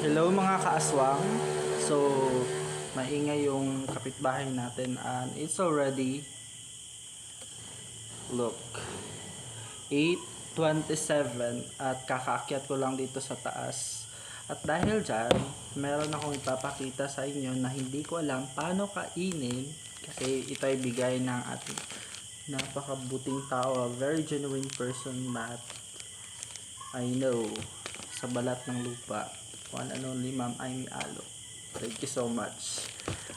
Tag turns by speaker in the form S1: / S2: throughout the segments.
S1: Hello mga kaaswang. So, maingay yung kapitbahay natin and it's already look 8.27 at kakaakyat ko lang dito sa taas. At dahil dyan, meron akong ipapakita sa inyo na hindi ko alam paano kainin kasi ito ay bigay ng ating napakabuting tao, a very genuine person that I know sa balat ng lupa. One and only Ma'am Amy Alo. Thank you so much.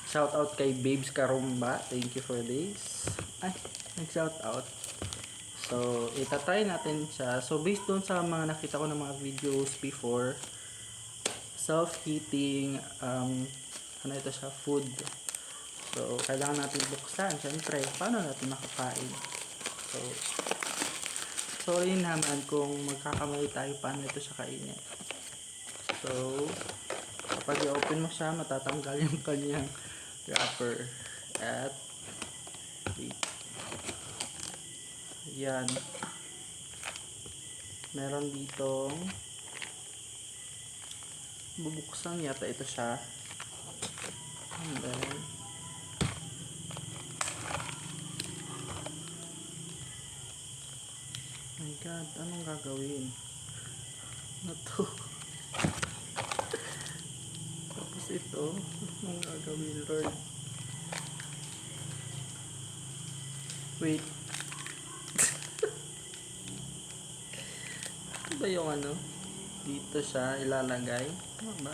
S1: Shout out kay Babes Karumba. Thank you for this. Ay, nag-shout out. So, itatry natin siya. So, based dun sa mga nakita ko ng mga videos before, self-heating, um, ano ito siya, food. So, kailangan natin buksan. Siyempre, paano natin makakain? So, sorry naman kung magkakamali tayo paano ito siya kainin. So, kapag i-open mo siya, matatanggal yung kanyang wrapper. At. Yan. Meron ditong bubuksan yata ito siya. And then, my god, anong gagawin? Ano to? Ito, anong gagawin, Lord? Wait. Ano ba yung ano? Dito siya ilalagay. Tama?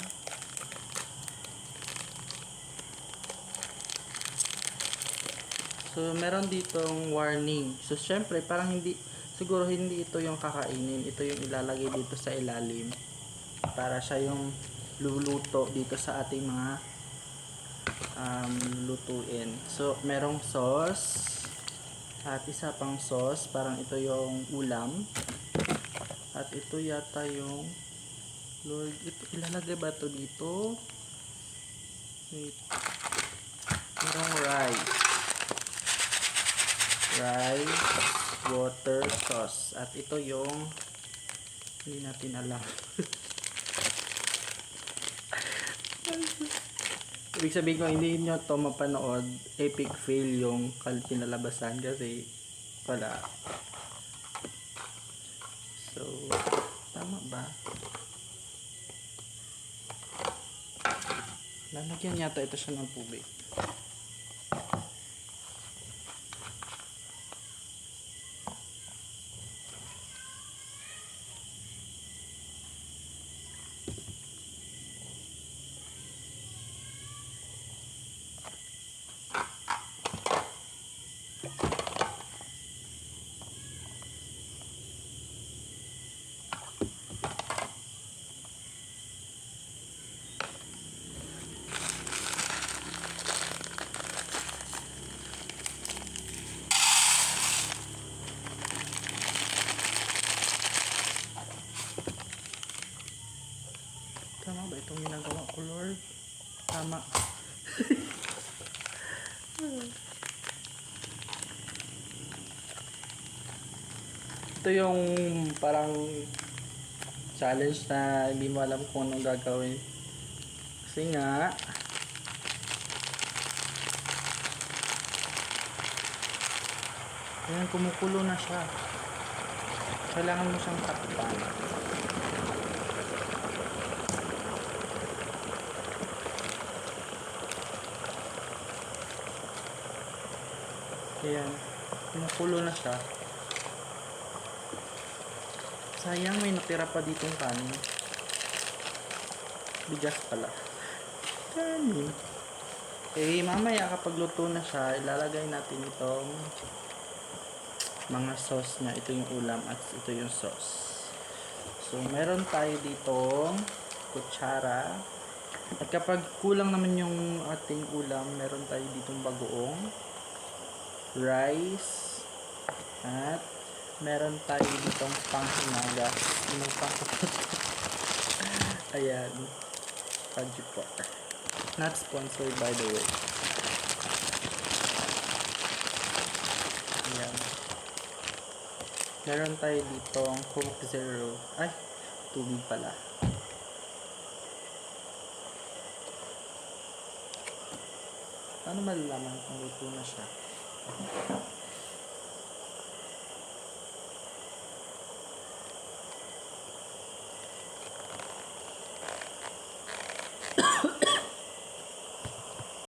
S1: So, meron ditong warning. So, syempre, parang hindi, siguro hindi ito yung kakainin. Ito yung ilalagay dito sa ilalim. Para siya yung luluto dito sa ating mga um, lutuin. So, merong sauce. At isa pang sauce. Parang ito yung ulam. At ito yata yung Lord, ito, ilalagay ba ito dito? Wait. Merong rice. Rice, water, sauce. At ito yung hindi natin alam. Ibig sabihin ko, hindi nyo to mapanood, epic fail yung kinalabasan kasi wala. So, tama ba? Lalagyan yata ito siya ng tubig. Tama ba itong ginagawa ko, Lord? Tama. Ito yung parang challenge na hindi mo alam kung anong gagawin. Kasi nga, Ayan, kumukulo na siya. Kailangan mo siyang takpan. Ayan. Kumukulo na siya. Sayang may natira pa ditong kanin. Bigas pala. Kanin. Eh, mamaya kapag luto na siya, ilalagay natin itong mga sauce niya. Ito yung ulam at ito yung sauce. So, meron tayo ditong kutsara. At kapag kulang naman yung ating ulam, meron tayo ditong bagoong rice, at meron tayo ditong panghimaga. Yung ano panghimaga. Ayan. Pajipor. Not sponsored by the way. Ayan. Meron tayo ditong Coke Zero. Ay, tubig pala. Paano malalaman kung luto na siya? Thank you.